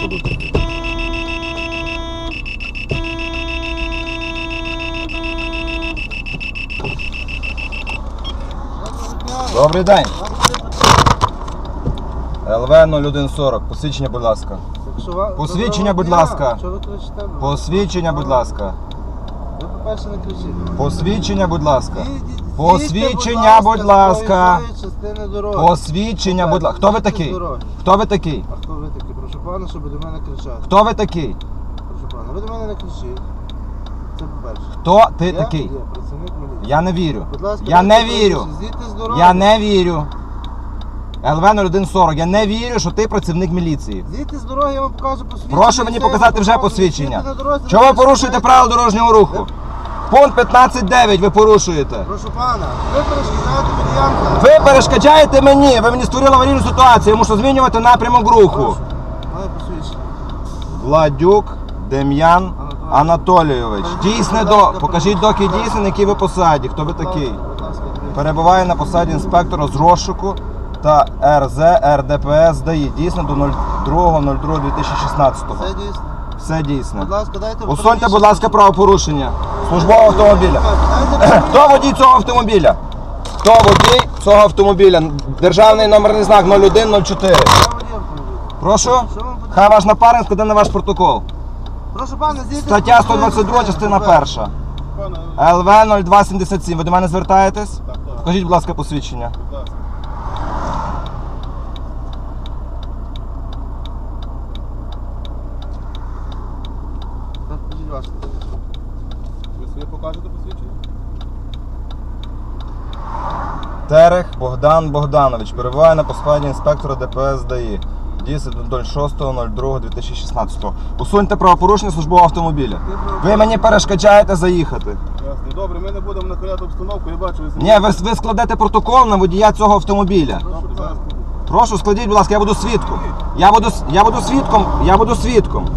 Добрий день. ЛВ 0140. Посвідчення, будь ласка. Посвідчення, будь ласка. Посвідчення, будь ласка. Ви, по-перше, не кричите. Посвідчення, будь ласка. Посвідчення, будь ласка. Посвідчення, будь ласка. Хто ви такий? Хто ви такий? А хто ви такий? Прошу пана, щоб до мене кричати. Хто ви такий? Прошу пана, ви до мене не кричіть. Це по-перше. Хто ти Я такий? є працівник міліції. Я не вірю. Будь ласка, Я не вірю. Зійдіть з дороги. Я не вірю. ЛВ 0140. Я не вірю, що ти працівник міліції. Зійдіть з дороги, я вам покажу посвідчення. Прошу мені я показати вам вже покажу. посвідчення. Зійдіть на дорозі, Чого ви порушуєте правила дорожнього руху? Пункт 15.9 ви порушуєте. Прошу пана, ви перешкоджаєте водіям. Ви перешкоджаєте мені, ви мені створили аварійну ситуацію, я мушу змінювати напрямок руху. Владюк Дем'ян Анатолійович. Дійсне до. Покажіть доки дійсний, на якій ви посаді. Хто ви такий? Перебуває на посаді інспектора з розшуку та РЗ РДПС ДАІ. Дійсно до 02.02.2016. Це дійсно. Все дійсне. Будь ласка, дайте Усуньте, будь ласка, правопорушення службового автомобіля. Хто водій цього автомобіля? Хто водій цього автомобіля? Державний номерний знак 0104. Прошу? Хай ваш напарник складе на ваш протокол. Прошу пана, зійдіть. Стаття 122, частина перша. ЛВ 0277. Ви до мене звертаєтесь? Покажіть, будь ласка, посвідчення. Ви своє покажете посвідчення? Терех Богдан Богданович перебуває на посаді інспектора ДПС ДАІ. Дійсно до 06.02.2016. Усуньте правопорушення службового автомобіля. Ви мені перешкоджаєте заїхати. Ясно. Добре, ми не будемо накаляти обстановку, я бачу, ви Ні, ви, ви складете протокол на водія цього автомобіля. Зараз. Прошу, складіть, будь ласка, я буду свідком. Я буду, я буду свідком, я буду свідком.